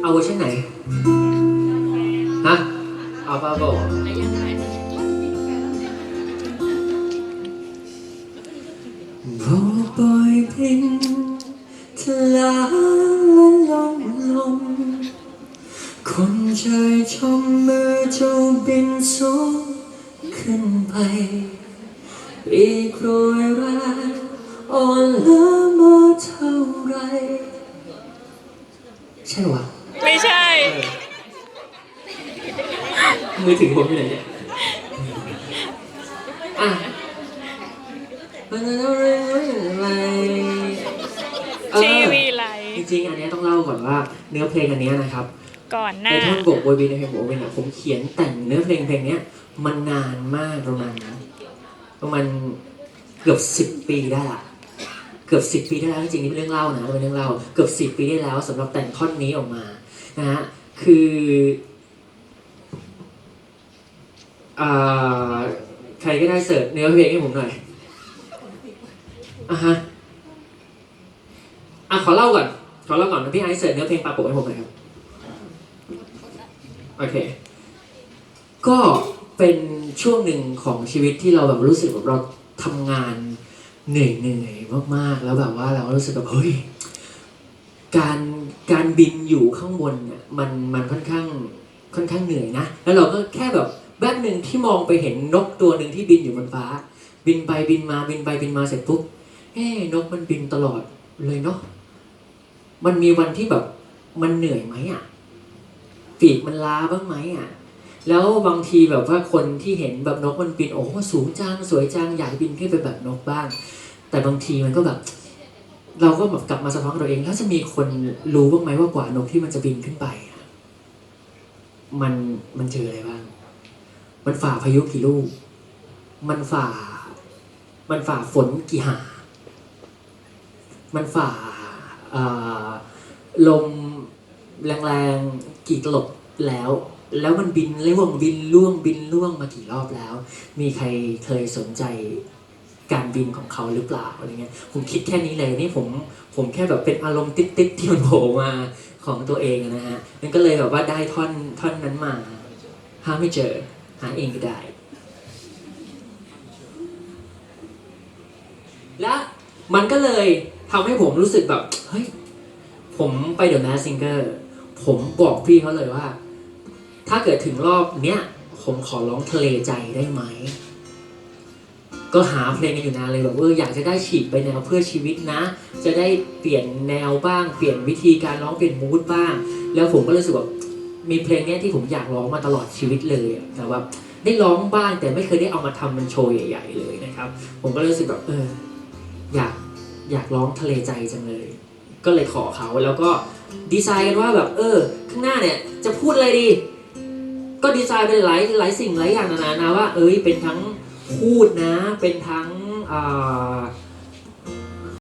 เอาเวอร์ชันไหน ฮะ เอาปาโบโบปล่อยพินทลาและลงลม คนชายชมเมื่อเจ้าบินสูงขึ้นไปปีกโรยแรงอ่ ใช่วะไม่ใช่ มือถือผมอยู่ไหนเนี่ยอะมันจะต้องเรื่องอะไรเออทีวีไลจริงๆ อันเนี้ยต้องเล่าก่อนว่าเนื้อเพลงอันเนี้ยนะครับ ก่อนหในน้าท่อนบกโบยบินในเพลงโบยบินอะผมเขียนแต่งเนื้อเพลงเพลงเนี้ยมันนานมากประมาณประมาณเกือบสิบปีได้ละเกือบสิบปีได้แล้วจริงๆนี่เป็นเรื่องเล่านะเป็นเรื่องเล่าเกือบสิบปีได้แล้วสำหรับแต่งท่อนนี้ออกมานะฮะคืออ่าใครก็ได้เสิร์ชเนื้อเพลงให้ผมหน่อยอะฮะอะขอเล่าก่อนขอเล่าก่อนนะพี่ไอซ์เสิร์ชเนื้อเพลงปาโปะให้ผมหน่อยครับโอเค ก็เป็นช่วงหนึ่งของชีวิตที่เราแบบรู้สึกแบบเราทำงาน เหนื่อยเหนื่อยมากๆ แล้วแบบว่าเรารู้สึกแบบเฮ้ยการการบินอยู่ข้างบนเนี่ยมันมันค่อนข้างค่อนข้างเหนื่อยนะ แล้วเราก็แค่แบบแวบหนึ่งที่มองไปเห็นนกตัวหนึ่งที่บินอยู่บนฟ้า บินไปบินมาบินไปบินมาเสร็จปุ๊บเฮ้นกมันบินตลอดเลยเนาะมันมีวันที่แบบมันเหนื่อยไหมอะปีกมันล้าบ้างไหมอะ แล้วบางทีแบบว่าคนที่เห็นแบบนกมันบินโอ้โหสูงจังสวยจังอยากบินขึ้นไปแบบนกบ้าง แต่บางทีมันก็แบบ เราก็แบบกลับมาสะท้อนตัวเอง แล้วจะมีคนรู้บ้างไหมว่ากว่านกที่มันจะบินขึ้นไป มันมันเจออะไรบ้าง มันฝ่าพายุกี่ลูก มันฝ่า มันฝ่าฝนกี่หา มันฝ่าลมแรงๆกี่ตลบแล้ว แล้วมันบินล่วงบินล่วงบินล่วงมากี่รอบแล้ว มีใครเคยสนใจการบินของเขาหรือเปล่าอะไรเงี้ยผมคิดแค่นี้เลยนี่ผมผมแค่แบบเป็นอารมณ์ติ๊ดๆที่มันโผล่มาของตัวเองนะฮะมันก็เลยแบบว่าได้ท่อนท่อนนั้นมาหาไม่เจอหาเองก็ได้ และมันก็เลยทำให้ผมรู้สึกแบบ เฮ้ย ผมไปเดอะแมสซิงเกอร์ผมบอกพี่เขาเลยว่า ถ้าเกิดถึงรอบเนี้ยผมขอร้องทะเลใจได้ไหม ก็หาเพลงกันอยู่นานเลยแบบว่าอยากจะได้ฉีกไปแนวเพื่อชีวิตนะ จะได้เปลี่ยนแนวบ้าง เปลี่ยนวิธีการร้องเปลี่ยนมูดบ้าง แล้วผมก็รู้สึกแบบมีเพลงเนี้ยที่ผมอยากร้องมาตลอดชีวิตเลยแต่ว่าได้ร้องบ้างแต่ไม่เคยได้เอามาทำเป็นโชว์ใหญ่ ๆ เลยนะครับ ผมก็รู้สึกแบบเอออยากอยากร้องทะเลใจจังเลย ก็เลยขอเขาแล้วก็ดีไซน์กันว่าแบบเออ ข้างหน้าเนี่ยจะพูดอะไรดี ก็ดีไซน์เป็นหลายหลายสิ่งหลายอย่างนานานะว่า เอ้ยเป็นทั้งพูดนะ เป็นทั้งอ่า